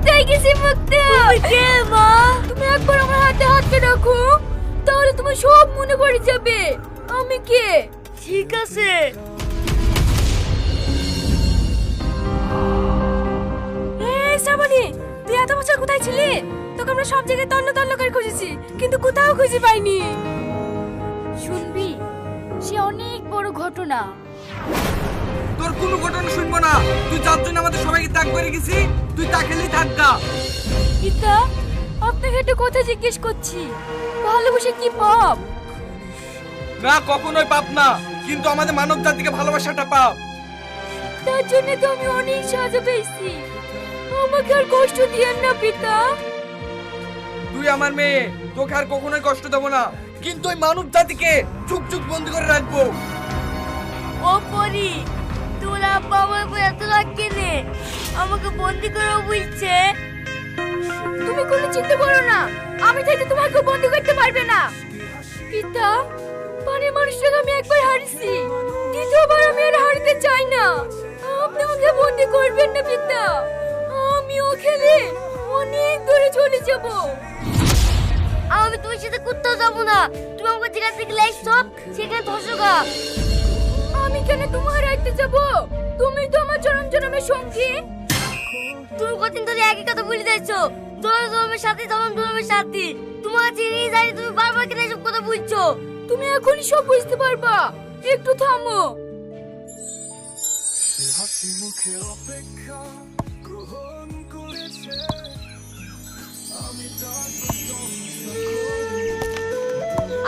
মুক্ত। হয়ে গেছি মুক্ত কে মা? তুমি একবার আমার হাতে হাতটা রাখো তাহলে তোমার সব মনে পড়ে যাবে। আমি কে? ঠিক আছে। এই শ্রাবণী তুই এত বছর কোথায় ছিলি? তোকে আমরা সব জায়গায় তন্ন তন্ন করে খুঁজেছি কিন্তু কোথাও খুঁজে পাইনি। শুনবি সে অনেক বড় ঘটনা। তোর কোনো ঘটনা শুনব না। তুই যার জন্য আমাদের সবাইকে ত্যাগ করে গেছি তুই তা খেলেই থাকগা গীতা আপনাকে একটা কথা জিজ্ঞেস করছি। ভালোবাসা কি পাপ? না কখনোই পাপ না কিন্তু আমাদের মানব জাতিকে ভালোবাসাটা পাপ। তার জন্য তো আমি অনেক সাজা পেয়েছি। আমাকে আর কষ্ট দিয়েন না পিতা। তুই আমার মেয়ে তোকে আর কখনোই কষ্ট দেবো না। কিন্তু ওই মানব জাতিকে চুপ চুপ বন্দি করে রাখব। ও পরি তোর আব্বা আমার উপর এত রাগ কেনে? আমাকে বন্দি করে বুঝছে তুমি কোনো চিন্তা করো না। আমি চাইতে তোমাকে বন্দি করতে পারবে না। পিতা পানির মানুষটাকে আমি একবার হারিয়েছি। দ্বিতীয়বার আমি আর হারিতে চাই না। আপনি আমাকে বন্দি করবেন না পিতা। আমি ও খেলে অনেক দূরে চলে যাব। আমি তোমার সাথে কোথাও যাব না। তুমি আমাকে যেখান থেকে লাইফ সব সেখানে ধসোগা আমি কেন তোমার রাখতে যাব। তুমি তো আমার জনম জনমের সঙ্গী। তুমি কতদিন ধরে একই কথা বলে যাচ্ছ। জনম জনমের সাথে জনম জনমের সাথে। তোমার চিনি জানি তুমি বারবার কেন এসব কথা বলছো? তুমি এখনই সব বুঝতে পারবা। একটু থামো।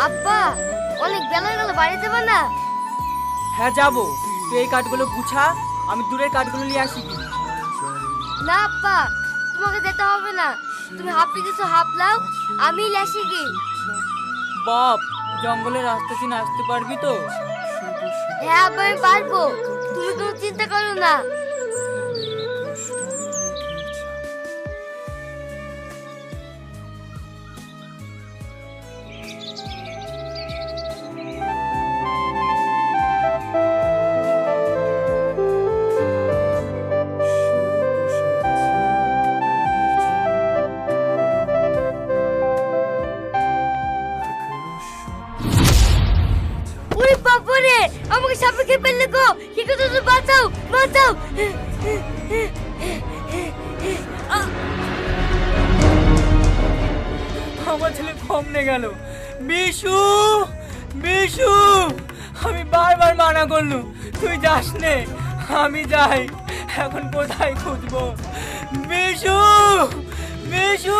আব্বা অনেক বেলা গেল বাড়ি যাবে না? হ্যাঁ যাব। তুই এই কাঠগুলো গুছা আমি দূরের কাঠগুলো নিয়ে আসি কি? না আপা তোমাকে যেতে হবে না। তুমি হাফ কিছু হাফ লাও আমি আসি কি? বাপ জঙ্গলের রাস্তা চিনে আসতে পারবি তো? হ্যাঁ আব্বা আমি পারব। তুমি কোনো চিন্তা করো না। বাঁচাও আমার ছেলে কমনে গেল। বিশু বিশু, আমি বারবার মানা করলু, তুই যাস নে, আমি যাই, এখন কোথায় খুঁজবো? বিশু বিশু!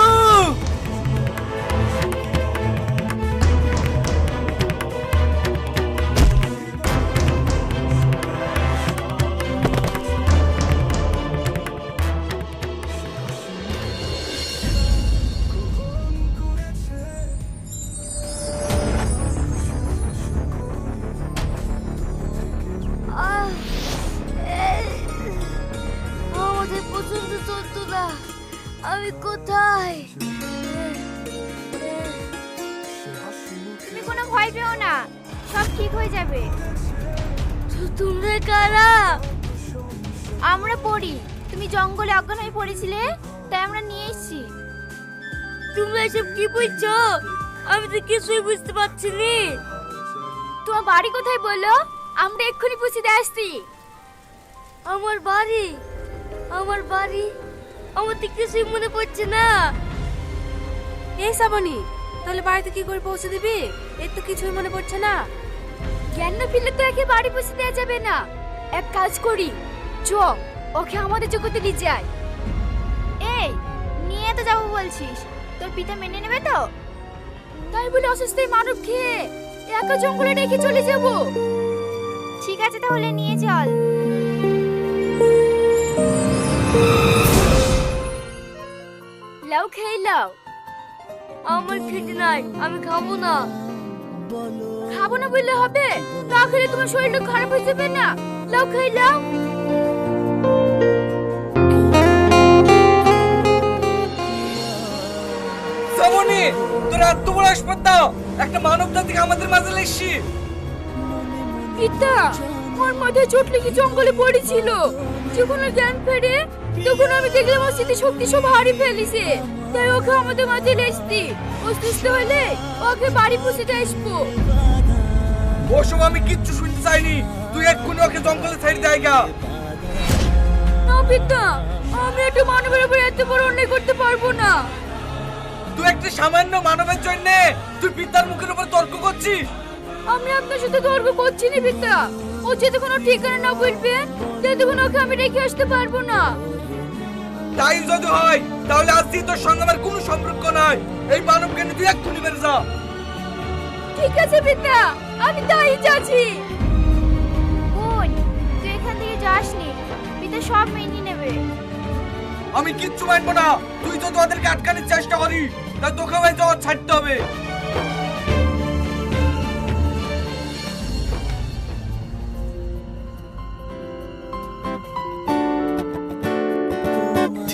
আমি কোথায়? তুমি কোনো ভয় পেও না সব ঠিক হয়ে যাবে। তোমরা কারা? আমরা পড়ি। তুমি জঙ্গলে অজ্ঞান হয়ে পড়েছিলে তাই আমরা নিয়ে এসেছি। তোমরা এসব কি বুঝছ আমি তো কিছুই বুঝতে পারছি নি। তোমার বাড়ি কোথায় বলল আমরা এক্ষুনি পুষি দিয়ে আসছি। আমার বাড়ি? আমার বাড়ি আমার তো কিছুই মনে পড়ছে না। এই শ্রাবণী, তাহলে বাড়িতে কি করে পৌঁছে দিবি? এর তো কিছুই মনে পড়ছে না। জ্ঞান না ফিরলে তো একে বাড়ি পুষি দেওয়া যাবে না। এক কাজ করি, চ, ওকে আমাদের জগতে নিয়ে যাই। এই, নিয়ে তো যাব বলছিস। তোর পিতা মেনে নেবে তো? তাই বলে অসুস্থ মানব খেয়ে একা জঙ্গলে রেখে চলে যাব। ঠিক আছে তাহলে, নিয়ে চল। লাউ খেয়ে আমার খেতে নাই আমি খাব না। খাব না বললে হবে? না খেলে তোমার শরীরটা খারাপ হয়ে যাবে না। লাও খাই লাও শ্রাবণী তোর এত বড় আসপাদ্দা একটা মানব জাতিকে আমাদের মাঝে লেসছি পিতা ওর মাথায় চোট লেগে জঙ্গলে পড়েছিল। যখন ওর জ্ঞান ফেরে তখন আমি দেখলাম ওর স্মৃতি শক্তি সব হারিয়ে ফেলিছে। তাই ওকে আমাদের মাঝে লেসতি ও সুস্থ হলে ওকে বাড়ি পৌঁছে আসব। ওসব আমি কিচ্ছু শুনতে চাইনি। তুই এক্ষুনি ওকে জঙ্গলে ছেড়ে দেয়গা না পিতা আমি একটা মানবের উপর এত বড় অন্যায় করতে পারব না। তুই একটা সামান্য মানবের জন্য তুই পিতার মুখের উপর তর্ক করছিস? আমি আপনার সাথে তর্ক করছি না পিতা। ও যদি কোনো ঠিকানা না বলবে ততক্ষণ ওকে আমি রেখে আসতে পারব না। তাই যদি হয় তাহলে আজ থেকে তোর সঙ্গে আমার কোনো সম্পর্ক নাই। এই মানবকে তুই এক্ষুনি বের যা। ঠিক আছে পিতা আমি তাই যাচ্ছি। বোন তুই এখান থেকে যাসনি। পিতা সব মেনে নেবে। আমি কিচ্ছু মানবো না। তুই তো তোদেরকে আটকানোর চেষ্টা করিস। তাই তোকে ভাই যাওয়া ছাড়তে হবে।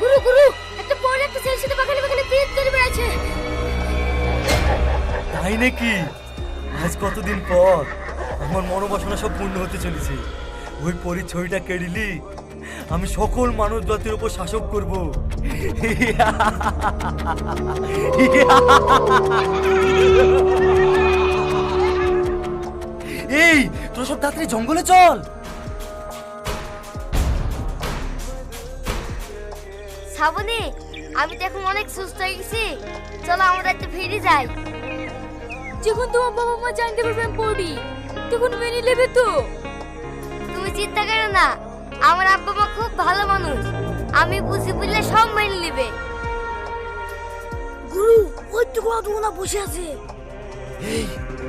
গুরু গুরু, একটা একটা ছেলের সাথে বাগানে বাগানে বেড়াচ্ছে। তাই নাকি? আজ কতদিন পর আমার মনোবাসনা সব পূর্ণ হতে চলেছে। ওই পরি ছবিটা কেড়িলি আমি সকল মানব জাতির উপর শাসক করব। এই, তোরা সব তাড়াতাড়ি জঙ্গলে চল। শ্রাবণী আমি তো এখন অনেক সুস্থ হয়ে গেছি। চলো আমরা একটু ফিরে যাই। যখন তোমার বাবা মা জানতে পারবে আমি পড়ি তখন মেনে নেবে তো। তুমি চিন্তা করো না আমার আব্বা মা খুব ভালো মানুষ। আমি বুঝি বুঝলে সব মেনে নেবে। গুরু ওই তো কোনো বসে আছে। এই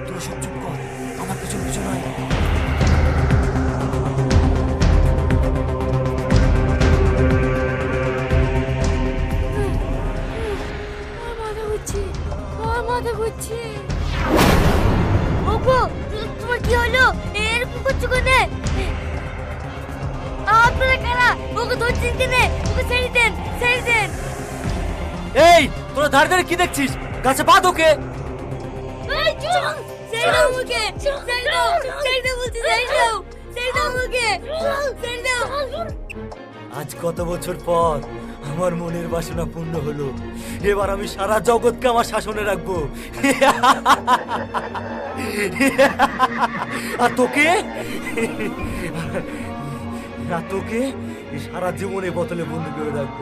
তোরা সব চুপ কর আমার পিছন পিছন আয়। আমার মাথা ওগো তোমার কি হলো? এরকম করছ কেনে আপনারা কারা? ওকে ধরছেন কেনে ওকে ছেড়ে দেন ছেড়ে দেন। এই তোরা ধারে ধারে কি দেখছিস? গাছে বাদ ওকে এই চুপ! ছেড়ে দাও ওকে ছেড়ে দাও ছেড়ে দাও বলছি ছেড়ে দাও। ছেড়ে দাও ওকে ছেড়ে দাও। আজ কত বছর পর আমার মনের বাসনা পূর্ণ হলো। এবার আমি সারা জগৎকে আমার শাসনে রাখব। আর তোকে? আর তোকে সারা জীবনে বোতলে বন্ধু করে রাখব।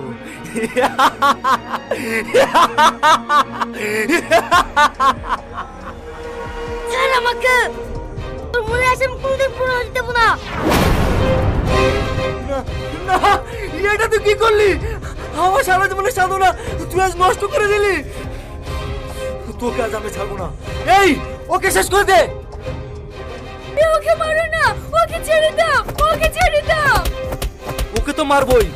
আমাকে মনে আছে কোনদিন পুরো হতে দেবো না এটা তুই কি করলি? আমার সারা জীবনের সাধনা তুই আজ নষ্ট করে দিলি। তোকে আজ আমি ছাড়বো না। এই ওকে শেষ করে দে। ওকে মারো না ওকে ছেড়ে দাও ওকে ছেড়ে দাও। ওকে তো মারবই।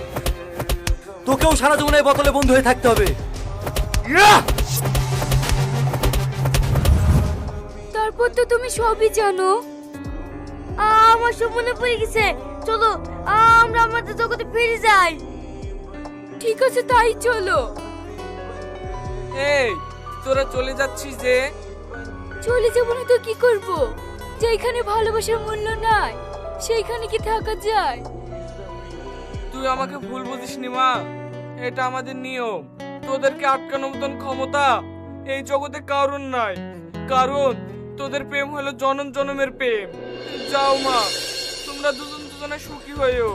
তোকেও সারা জীবন এই বোতলে বন্ধ হয়ে থাকতে হবে। তারপর তো তুমি সবই জানো। আমার সব মনে পড়ে গেছে। চলো আমরা আমাদের জগতে ফিরে যাই। ঠিক আছে তাই চলো। এই তোরা চলে যাচ্ছিস যে। চলে যাব না তো কি করব? যেখানে ভালোবাসার মূল্য নাই সেইখানে কি থাকা যায়? তুই আমাকে ভুল বুঝিস নি মা। এটা আমাদের নিয়ম। তোদেরকে আটকানোর মতন ক্ষমতা এই জগতে কারণ নাই। কারণ তোদের প্রেম হলো জনম জনমের প্রেম। যাও মা। তোমরা দুজন না সুখী হইও